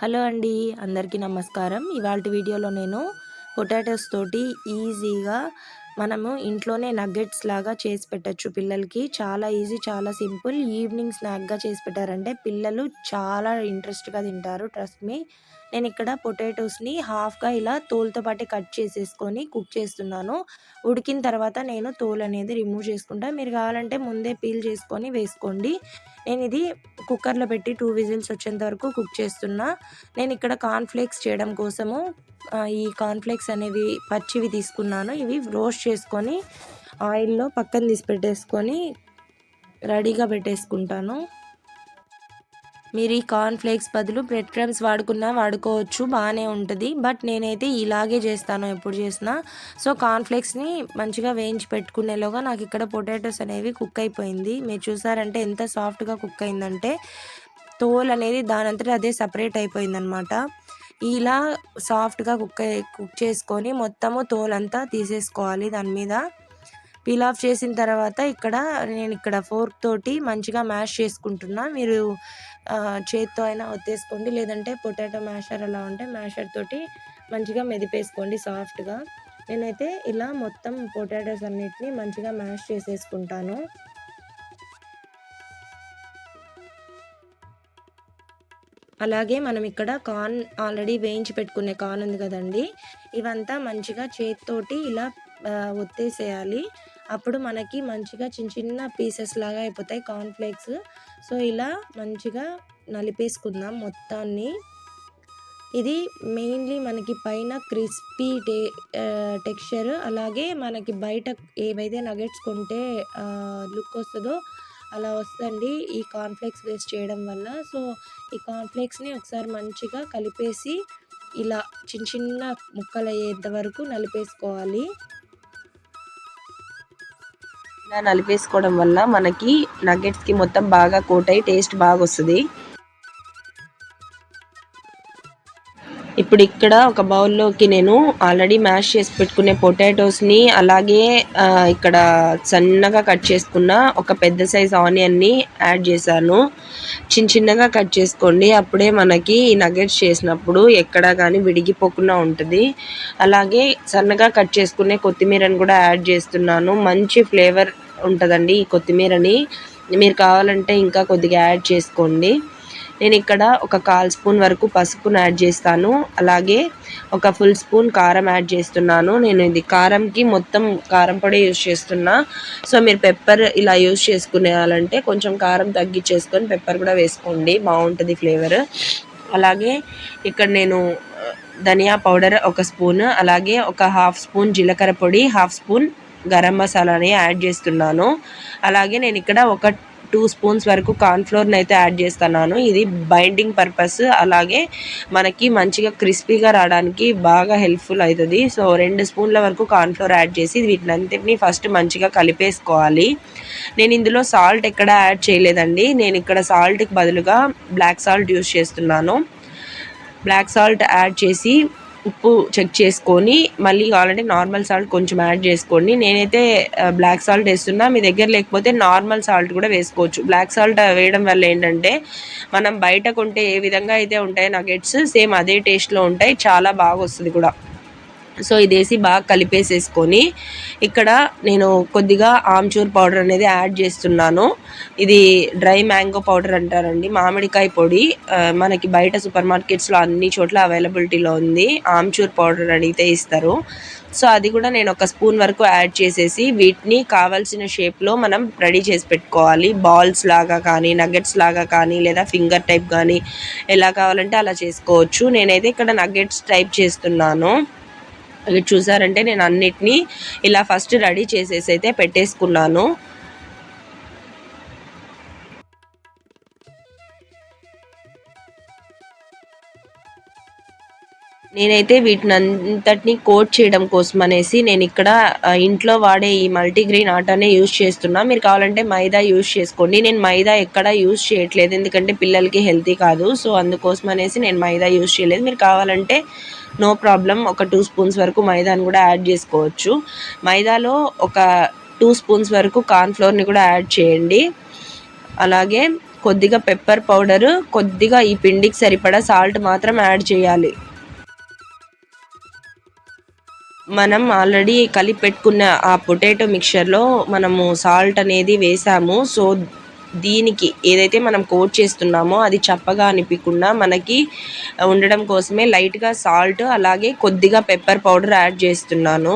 Hello అండి అందరికీ నమస్కారం. ఇవాళ వీడియోలో నేను పొటాటోస్ తోటి ఈజీగా మనము ఇంట్లోనే నగ్గెట్స్ లాగా చేసి పెట్టచ్చు. పిల్లలకి చాలా ఈజీ చాలా సింపుల్ ఈవినింగ్ స్నాక్గా చేసి పెట్టారంటే పిల్లలు చాలా ఇంట్రెస్ట్గా తింటారు. ట్రస్ట్ మీ నేను ఇక్కడ పొటాటోస్ని హాఫ్గా ఇలా తోలుతో పాటు కట్ చేసేసుకొని కుక్ చేస్తున్నాను. ఉడికిన తర్వాత నేను తోలు అనేది రిమూవ్ చేసుకుంటా. మీరు కావాలంటే ముందే పీల్ చేసుకొని వేసుకోండి. నేను ఇది కుక్కర్లో పెట్టి టూ విజిల్స్ వచ్చేంత వరకు కుక్ చేస్తున్నా. నేను ఇక్కడ కార్న్ఫ్లేక్స్ చేయడం కోసము ఈ కార్న్ఫ్లేక్స్ అనేవి పచ్చివి తీసుకున్నాను. ఇవి రోస్ట్ చేసుకొని ఆయిల్లో పక్కన తీసి పెట్టేసుకొని రెడీగా పెట్టేసుకుంటాను. మీరు ఈ కార్న్ఫ్లేక్స్ బదులు బ్రెడ్ క్రమ్స్ వాడుకున్నా వాడుకోవచ్చు బాగానే ఉంటుంది. బట్ నేనైతే ఇలాగే చేస్తాను ఎప్పుడు చేసినా. సో కార్న్ఫ్లేక్స్ని మంచిగా వేయించి పెట్టుకునేలోగా నాకు ఇక్కడ పొటాటోస్ అనేవి కుక్ అయిపోయింది. మీరు చూసారంటే ఎంత సాఫ్ట్గా కుక్ అయిందంటే తోల్ అనేది దానంతట అదే సపరేట్ అయిపోయిందనమాట ఇలా సాఫ్ట్గా కుక్ కుక్ చేసుకొని మొత్తము తోలంతా తీసేసుకోవాలి దాని మీద. పీల్ ఆఫ్ చేసిన తర్వాత ఇక్కడ నేను ఇక్కడ ఫోర్క్ తోటి మంచిగా మ్యాష్ చేసుకుంటున్నా. మీరు చేత్తో అయినా ఒత్తేసుకోండి. లేదంటే పొటాటో మ్యాషర్ అలా ఉంటే మ్యాషర్ తోటి మంచిగా మెదిపేసుకోండి సాఫ్ట్గా నేనైతే ఇలా మొత్తం పొటాటోస్ అన్నిటిని మంచిగా మ్యాష్ చేసేసుకుంటాను. అలాగే మనం ఇక్కడ కార్న్ ఆల్రెడీ వేయించి పెట్టుకునే కార్న్ ఉంది కదండి. ఇవంతా మంచిగా చేతితోటి ఇలా ఒత్తేసేయాలి. అప్పుడు మనకి మంచిగా చిన్న చిన్న పీసెస్ లాగా అయిపోతాయి కార్న్ఫ్లేక్స్ సో ఇలా మంచిగా నలిపేసుకుందాం మొత్తాన్ని. ఇది మెయిన్లీ మనకి పైన క్రిస్పీ టే టెక్స్చర్ అలాగే మనకి బయట ఏవైతే నగెట్స్ కొంటే లుక్ వస్తుందో అలా వస్తుంది ఈ కార్న్ఫ్లేక్స్ వేస్ట్ చేయడం వల్ల. సో ఈ కార్న్ఫ్లేక్స్ని ఒకసారి మంచిగా కలిపేసి ఇలా చిన్న చిన్న ముక్కలు అయ్యేంత వరకు నలిపేసుకోవాలి. ఇలా నలిపేసుకోవడం వల్ల మనకి నగెట్స్కి మొత్తం బాగా కోట్ అయ్యి టేస్ట్ బాగా వస్తుంది ఇప్పుడు ఇక్కడ ఒక బౌల్లోకి నేను ఆల్రెడీ మ్యాష్ చేసి పెట్టుకునే పొటాటోస్ని అలాగే ఇక్కడ సన్నగా కట్ చేసుకున్న ఒక పెద్ద సైజ్ ఆనియన్ని యాడ్ చేశాను. చిన్న చిన్నగా కట్ చేసుకోండి. అప్పుడే మనకి ఈ నగెట్స్ చేసినప్పుడు ఎక్కడ కానీ విడిగిపోకుండా ఉంటుంది. అలాగే సన్నగా కట్ చేసుకునే కొత్తిమీరని కూడా యాడ్ చేస్తున్నాను. మంచి ఫ్లేవర్ ఉంటుందండి ఈ కొత్తిమీరని. మీరు కావాలంటే ఇంకా కొద్దిగా యాడ్ చేసుకోండి. నేను ఇక్కడ ఒక కాల్ స్పూన్ వరకు పసుపును యాడ్ చేస్తాను. అలాగే ఒక ఫుల్ స్పూన్ కారం యాడ్ చేస్తున్నాను. నేను ఇది కారంకి మొత్తం కారం పొడి యూస్ చేస్తున్నా. సో మీరు పెప్పర్ ఇలా యూజ్ చేసుకునేయాలంటే కొంచెం కారం తగ్గించేసుకొని పెప్పర్ కూడా వేసుకోండి. బాగుంటుంది ఫ్లేవర్. అలాగే ఇక్కడ నేను ధనియా పౌడర్ ఒక స్పూన్ అలాగే ఒక హాఫ్ స్పూన్ జీలకర్ర పొడి హాఫ్ స్పూన్ గరం మసాలాని యాడ్ చేస్తున్నాను. అలాగే నేను ఇక్కడ ఒక టూ స్పూన్స్ వరకు కార్న్ఫ్లోర్ని అయితే యాడ్ చేస్తున్నాను. ఇది బైండింగ్ పర్పస్. అలాగే మనకి మంచిగా క్రిస్పీగా రావడానికి బాగా హెల్ప్ఫుల్ అవుతుంది. సో రెండు స్పూన్ల వరకు కార్న్ఫ్లోర్ యాడ్ చేసి వీటినంతటిని ఫస్ట్ మంచిగా కలిపేసుకోవాలి. నేను ఇందులో సాల్ట్ ఎక్కడ యాడ్ చేయలేదండి. నేను ఇక్కడ సాల్ట్కి బదులుగా బ్లాక్ సాల్ట్ యూస్ చేస్తున్నాను. బ్లాక్ సాల్ట్ యాడ్ చేసి ఉప్పు చెక్ చేసుకొని మళ్ళీ కావాలంటే నార్మల్ సాల్ట్ కొంచెం యాడ్ చేసుకోండి. నేనైతే బ్లాక్ సాల్ట్ వేస్తున్నా. మీ దగ్గర లేకపోతే నార్మల్ సాల్ట్ కూడా వేసుకోవచ్చు. బ్లాక్ సాల్ట్ వేయడం వల్ల ఏంటంటే మనం బయట కొంటే ఏ విధంగా అయితే ఉంటాయి నగెట్స్ సేమ్ అదే టేస్ట్లో ఉంటాయి. చాలా బాగా వస్తుంది కూడా. సో ఇది వేసి బాగా కలిపేసేసుకొని ఇక్కడ నేను కొద్దిగా ఆమ్చూర్ పౌడర్ అనేది యాడ్ చేస్తున్నాను. ఇది డ్రై మ్యాంగో పౌడర్ అంటారండి. మామిడికాయ పొడి మనకి బయట సూపర్ మార్కెట్స్లో అన్ని చోట్ల అవైలబిలిటీలో ఉంది. ఆమ్చూర్ పౌడర్ అడిగితే ఇస్తారు. సో అది కూడా నేను ఒక స్పూన్ వరకు యాడ్ చేసేసి వీటిని కావాల్సిన షేప్లో మనం రెడీ చేసి పెట్టుకోవాలి. బాల్స్ లాగా కానీ నగెట్స్ లాగా కానీ లేదా ఫింగర్ టైప్ కానీ ఎలా కావాలంటే అలా చేసుకోవచ్చు. నేనైతే ఇక్కడ నగెట్స్ టైప్ చేస్తున్నాను. చూసారంటే నేను అన్నిటినీ ఇలా ఫస్ట్ రెడీ చేసేసి అయితే పెట్టేసుకున్నాను. నేనైతే వీటిని అంతటిని కోట్ చేయడం కోసం అనేసి నేను ఇక్కడ ఇంట్లో వాడే ఈ మల్టీగ్రెయిన్ ఆటానే యూజ్ చేస్తున్నా. మీరు కావాలంటే మైదా యూజ్ చేసుకోండి. నేను మైదా ఎక్కడ యూజ్ చేయట్లేదు. ఎందుకంటే పిల్లలకి హెల్తీ కాదు. సో అందుకోసం అనేసి నేను మైదా యూజ్ చేయలేదు. మీరు కావాలంటే నో ప్రాబ్లం ఒక టూ స్పూన్స్ వరకు మైదాని కూడా యాడ్ చేసుకోవచ్చు. మైదాలో ఒక టూ స్పూన్స్ వరకు కార్న్ఫ్లోర్ని కూడా యాడ్ చేయండి. అలాగే కొద్దిగా పెప్పర్ పౌడరు కొద్దిగా ఈ పిండికి సరిపడా సాల్ట్ మాత్రం యాడ్ చేయాలి. మనం ఆల్రెడీ కలిపి పెట్టుకున్న ఆ పొటాటో మిక్చర్లో మనము సాల్ట్ అనేది వేసాము. సో దీనికి ఏదైతే మనం కోట్ చేస్తున్నామో అది చప్పగా అనిపించకుండా మనకి ఉండడం కోసమే లైట్గా సాల్ట్ అలాగే కొద్దిగా పెప్పర్ పౌడర్ యాడ్ చేస్తున్నాను.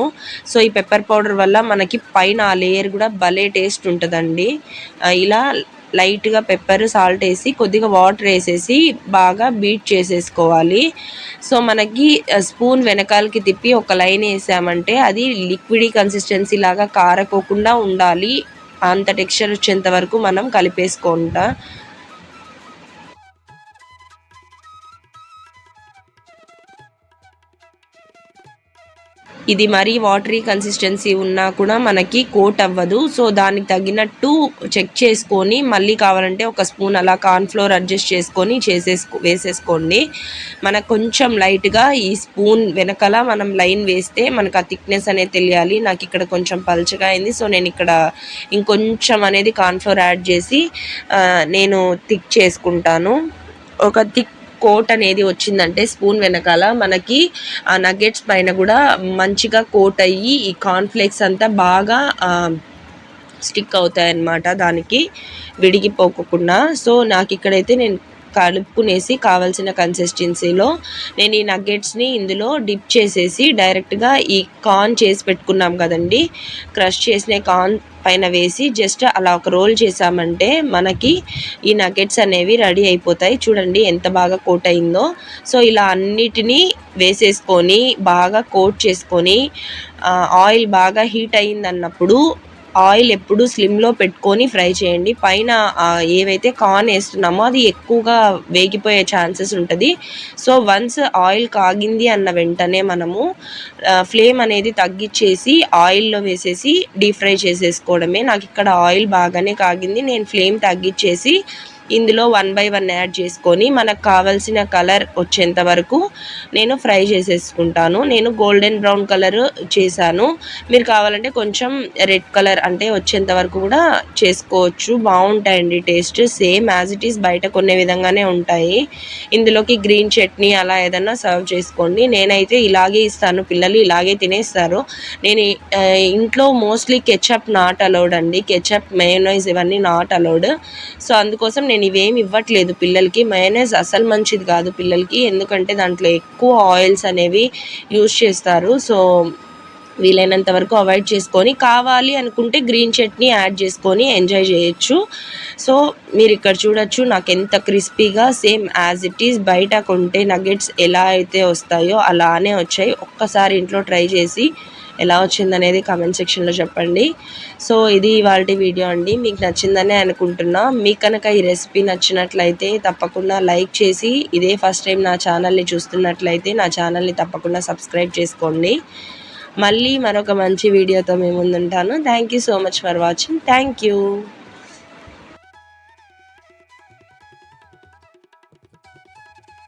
సో ఈ పెప్పర్ పౌడర్ వల్ల మనకి పైన ఆ లేయర్ కూడా భలే టేస్ట్ ఉంటుందండి. ఇలా లైట్గా పెప్పర్ సాల్ట్ వేసి కొద్దిగా వాటర్ వేసేసి బాగా బీట్ చేసేసుకోవాలి. సో మనకి స్పూన్ వెనకాలకి తిప్పి ఒక లైన్ వేసామంటే అది లిక్విడ్ కన్సిస్టెన్సీ లాగా కారకోకుండా ఉండాలి. అంత టెక్స్చర్ వచ్చేంత వరకు మనం కలిపేసుకుంటా. ఇది మరీ వాటరీ కన్సిస్టెన్సీ ఉన్నా కూడా మనకి కోట్ అవ్వదు. సో దానికి తగినట్టు చెక్ చేసుకొని మళ్ళీ కావాలంటే ఒక స్పూన్ అలా కార్న్ఫ్లోర్ అడ్జస్ట్ చేసుకొని చేసేసుకో వేసేసుకోండి. మనకు కొంచెం లైట్గా ఈ స్పూన్ వెనకాల మనం లైన్ వేస్తే మనకు ఆ థిక్నెస్ అనేది తెలియాలి. నాకు ఇక్కడ కొంచెం పల్చగా అయింది. సో నేను ఇక్కడ ఇంకొంచెం అనేది కార్న్ఫ్లోర్ యాడ్ చేసి నేను థిక్ చేసుకుంటాను. ఒక థిక్ కోట్ అనేది వచ్చిందంటే స్పూన్ వెనకాల మనకి ఆ నగెట్స్ పైన కూడా మంచిగా కోట్ అయ్యి ఈ కాన్ఫ్లేక్స్ అంతా బాగా స్టిక్ అవుతాయి అన్నమాట దానికి విడిగిపోకుండా. సో నాకు ఇక్కడైతే నేను కలుపుకునేసి కావాల్సిన కన్సిస్టెన్సీలో నేను ఈ నగ్గెట్స్ని ఇందులో డిప్ చేసేసి డైరెక్ట్గా ఈ కార్న్ చేసి పెట్టుకున్నాం కదండి. క్రష్ చేసిన కార్న్ పైన వేసి జస్ట్ అలా ఒక రోల్ చేసామంటే మనకి ఈ నగెట్స్ అనేవి రెడీ అయిపోతాయి. చూడండి ఎంత బాగా కోట్ అయిందో. సో ఇలా అన్నిటినీ వేసేసుకొని బాగా కోట్ చేసుకొని ఆయిల్ బాగా హీట్ అయింది అన్నప్పుడు ఆయిల్ ఎప్పుడు స్లిమ్లో పెట్టుకొని ఫ్రై చేయండి. పైన ఏవైతే కార్న్ వేస్తున్నామో అది ఎక్కువగా వేగిపోయే ఛాన్సెస్ ఉంటుంది. సో వన్స్ ఆయిల్ కాగింది అన్న వెంటనే మనము ఫ్లేమ్ అనేది తగ్గించేసి ఆయిల్లో వేసేసి డీప్ ఫ్రై చేసేసుకోవడమే. నాకు ఇక్కడ ఆయిల్ బాగానే కాగింది. నేను ఫ్లేమ్ తగ్గించేసి ఇందులో వన్ బై వన్ యాడ్ చేసుకొని మనకు కావాల్సిన కలర్ వచ్చేంత వరకు నేను ఫ్రై చేసేసుకుంటాను. నేను గోల్డెన్ బ్రౌన్ కలర్ చేశాను. మీరు కావాలంటే కొంచెం రెడ్ కలర్ అంటే వచ్చేంత వరకు కూడా చేసుకోవచ్చు. బాగుంటాయండి taste same as it is బయట కొనే విధంగానే ఉంటాయి. ఇందులోకి గ్రీన్ చట్నీ అలా ఏదన్నా సర్వ్ చేసుకోండి. నేనైతే ఇలాగే ఇస్తాను. పిల్లలు ఇలాగే తినేస్తారు. నేను ఇంట్లో మోస్ట్లీ కెచప్ నాట్ అలౌడ్ అండి. కెచప్ మయోనైజ్ ఇవన్నీ నాట్ అలౌడ్ సో అందుకోసం నేను ఇవేమి ఇవ్వట్లేదు. పిల్లలకి మయోనైజ్ అసలు మంచిది కాదు పిల్లలకి. ఎందుకంటే దాంట్లో ఎక్కువ ఆయిల్స్ అనేవి యూజ్ చేస్తారు. సో వీలైనంత వరకు అవాయిడ్ చేసుకొని కావాలి అనుకుంటే గ్రీన్ చట్నీ యాడ్ చేసుకొని ఎంజాయ్ చేయొచ్చు. సో మీరు ఇక్కడ చూడొచ్చు నాకు ఎంత క్రిస్పీగా సేమ్ యాజ్ ఇట్ ఈస్ బయట కొంటే నగెట్స్ ఎలా అయితే వస్తాయో అలానే వచ్చాయి. ఒక్కసారి ఇంట్లో ట్రై చేసి ఎలా వచ్చిందనేది కామెంట్ సెక్షన్లో చెప్పండి. సో ఇది ఇవాళ వీడియో అండి. మీకు నచ్చిందనే అనుకుంటున్నా. మీకు కనుక ఈ రెసిపీ నచ్చినట్లయితే తప్పకుండా లైక్ చేసి ఇదే ఫస్ట్ టైం నా ఛానల్ని చూస్తున్నట్లయితే నా ఛానల్ని తప్పకుండా సబ్స్క్రైబ్ చేసుకోండి. మళ్ళీ మరొక మంచి వీడియోతో మేము ముందుంటాను. Thank you so much for watching thank you